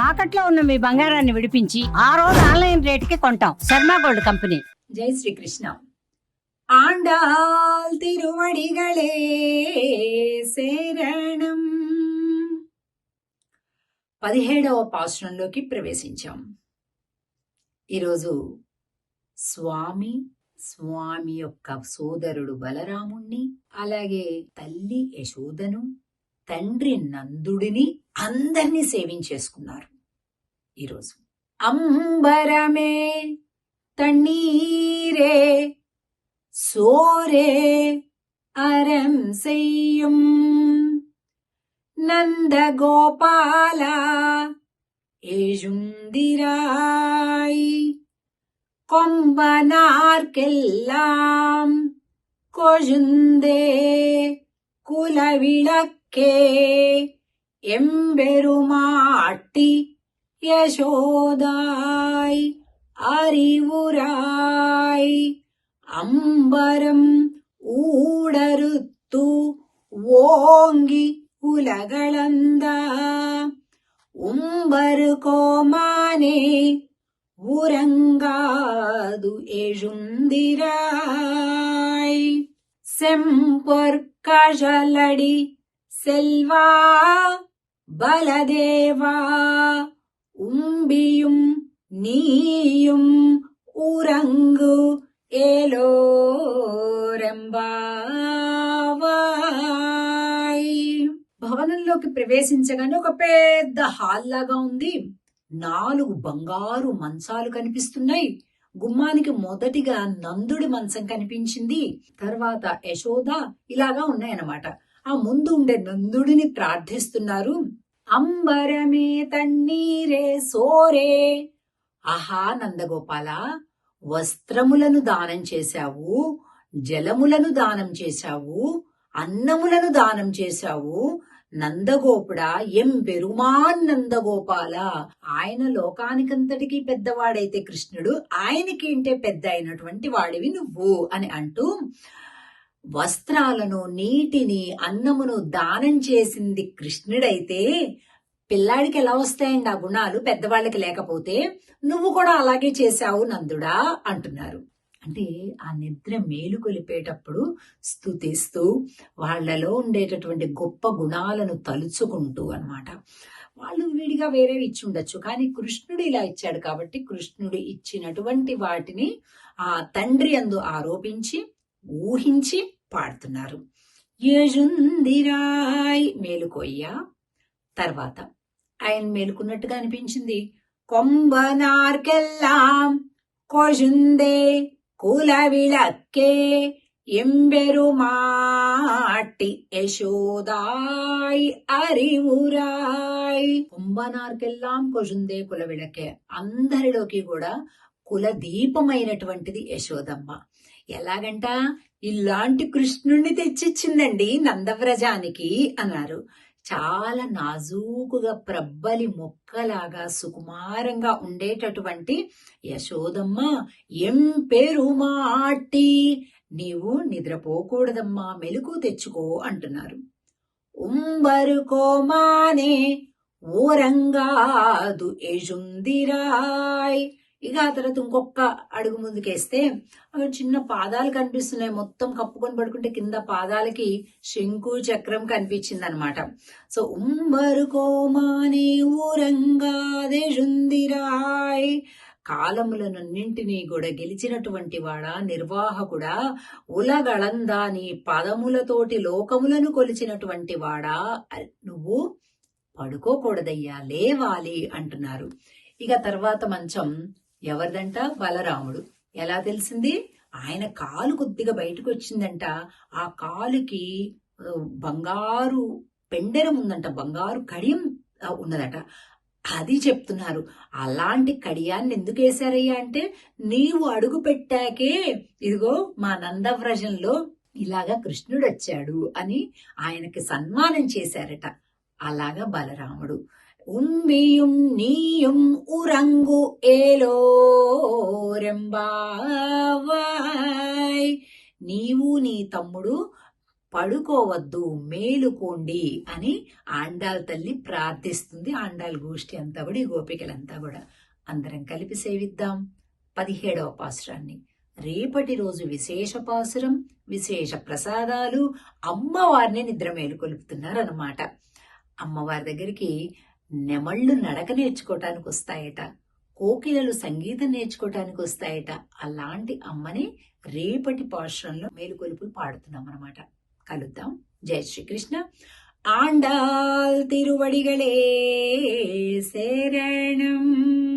తాకట్లో ఉన్న మీ బంగారాన్ని విడిపించి ఆ రోజు ఆన్లైన్ రేటుకి కొంటాం. Sharma gold company. జై శ్రీకృష్ణ. ఆండాల్ తిరువడిగళే శరణం. పదిహేడవ పాశ్రంలోకి ప్రవేశించాం. ఈరోజు స్వామి స్వామి యొక్క సోదరుడు బలరాముణ్ణి అలాగే తల్లి యశోదను తండ్రి నందుడిని అందరినీ సేవించేసుకున్నారు. ఈరోజు అంబరమే தண்ணீரே சோரே அறம் செய்யும் நந்தகோபாலா எழுந்திராய் கொம்பனார்க்கெல்லாம் கொழுந்தே குலவிளக்கே எம்பெருமாட்டி யசோதாய் அறிவுராய் அம்பரம் ஊடறுத்து ஓங்கி உலகளந்த உம்பரு கோமானே உறங்காது எழுந்திராய். செம்பொற்கழலடி செல்வா பலதேவா உம்பியும் நீயும் உறங்கு ఏలోరెంబావాయ్ భవనంలోకి ప్రవేశించగానే ఒక పెద్ద హాల్ లాగా ఉంది నాలుగు బంగారు మంచాలు కనిపిస్తున్నాయి గుమ్మానికి మొదటిగా నందుడి మంచం కనిపించింది తర్వాత యశోద ఇలాగా ఉన్నాయన్నమాట ఆ ముందు ఉండే నందుడిని ప్రార్థిస్తున్నారు అంబరమే తన్నీరే సోరే. ఆహా నందగోపాల వస్త్రములను దానం చేశావు జలములను దానం చేశావు అన్నములను దానం చేశావు. నందగోపుడా ఎం పెరుమాన్ నందగోపాల. ఆయన లోకానికంతటికి పెద్దవాడైతే కృష్ణుడు ఆయనకి పెద్ద అయినటువంటి వాడివి నువ్వు అని అంటూ వస్త్రాలను నీటిని అన్నమును దానం చేసింది కృష్ణుడైతే పిల్లాడికి ఎలా వస్తాయండి ఆ గుణాలు? పెద్దవాళ్ళకి లేకపోతే నువ్వు కూడా అలాగే చేశావు నందుడా అంటున్నారు. అంటే ఆ నిద్ర మేలుకొలిపేటప్పుడు స్థుతిస్తూ వాళ్ళలో ఉండేటటువంటి గొప్ప గుణాలను తలుచుకుంటూ అన్నమాట. వాళ్ళు విడిగా వేరేవి ఇచ్చి ఉండొచ్చు కానీ కృష్ణుడు ఇలా ఇచ్చాడు కాబట్టి కృష్ణుడు ఇచ్చినటువంటి వాటిని ఆ తండ్రి అందు ఆరోపించి ఊహించి పాడుతున్నారు. యజుందిరాయ్ మేలుకోయ్య. తర్వాత ఆయన మేలుకున్నట్టుగా అనిపించింది. కొంబనార్కెల్లాం కొజుందే కులవిళక్కే എമ്പെരുമാട്ടി യശോദായ് അറിവുരായ് కుంభనార్కెల్లాం కొజుందే కుల విళకే అందరిలోకి కూడా కుల దీపమైనటువంటిది యశోదమ్మ. ఎలాగంట? ఇలాంటి కృష్ణుణ్ణి తెచ్చిచ్చిందండి నందవ్రజానికి అన్నారు. చాలా నాజూకుగా ప్రబ్బలి మొక్కలాగా సుకుమారంగా ఉండేటటువంటి యశోదమ్మ ఎం పెరుమాటి నీవు నిద్రపోకూడదమ్మా మెలకు తెచ్చుకో అంటున్నారు. ఉంబరు కోమానే ఓరంగాదు ఎజుందిరాయ్ ఇక ఆ తర్వాత ఇంకొక అడుగు ముందుకేస్తే అవి చిన్న పాదాలు కనిపిస్తున్నాయి. మొత్తం కప్పుకొని పడుకుంటే కింద పాదాలకి శంకు చక్రం కనిపించింది అనమాట సో ఉమ్మరు కోమాని ఊరంగాదేజుందిరాయ్ కాలములనన్నింటినీ కూడా గెలిచినటువంటి వాడా నిర్వాహకుడా ఉలగళందా నీ పదములతోటి లోకములను కొలిచినటువంటి వాడా. నువ్వు పడుకోకూడదయ్యా లేవాలి అంటున్నారు. ఇక తర్వాత మంచం ఎవరిదంట? బలరాముడు. ఎలా తెలిసింది? ఆయన కాలు కొద్దిగా బయటకు వచ్చిందంట ఆ కాలుకి బంగారు పెండెరం ఉందంట. బంగారు కడియం ఉన్నదట. అది చెప్తున్నారు. అలాంటి కడియాన్ని ఎందుకు వేశారయ్యా అంటే నీవు అడుగు పెట్టాకే ఇదిగో మా నందవ్రజంలో ఇలాగా కృష్ణుడు వచ్చాడు అని ఆయనకి సన్మానం చేశారట. అలాగా బలరాముడు. ഉമ്മിയും നീയും ഉറങ്ങു ఏలోరెంబావాయ్ నీవు నీ తమ్ముడు పడుకోవద్దు మేలుకోండి అని ఆండాల్ తల్లి ప్రార్థిస్తుంది ఆండాల్ గోష్ఠి అంతా కూడా ఈ గోపికలంతా కూడా అందరం కలిపి సేవిద్దాం పదిహేడవ పాసురాన్ని రేపటి రోజు విశేష పాసురం విశేష ప్రసాదాలు అమ్మవారిని నిద్ర మేలుకొలుపుతున్నారు అనమాట అమ్మవారి దగ్గరికి నెమళ్ళు నడక నేర్చుకోవటానికి వస్తాయట కోకిలలు సంగీతం నేర్చుకోవటానికి వస్తాయట. అలాంటి అమ్మని రేపటి పాశ్రంలో మేలుకొలుపులు పాడుతున్నాం అనమాట కలుద్దాం. జై శ్రీకృష్ణ. ఆండాల్ తిరువడిగలే శరణం.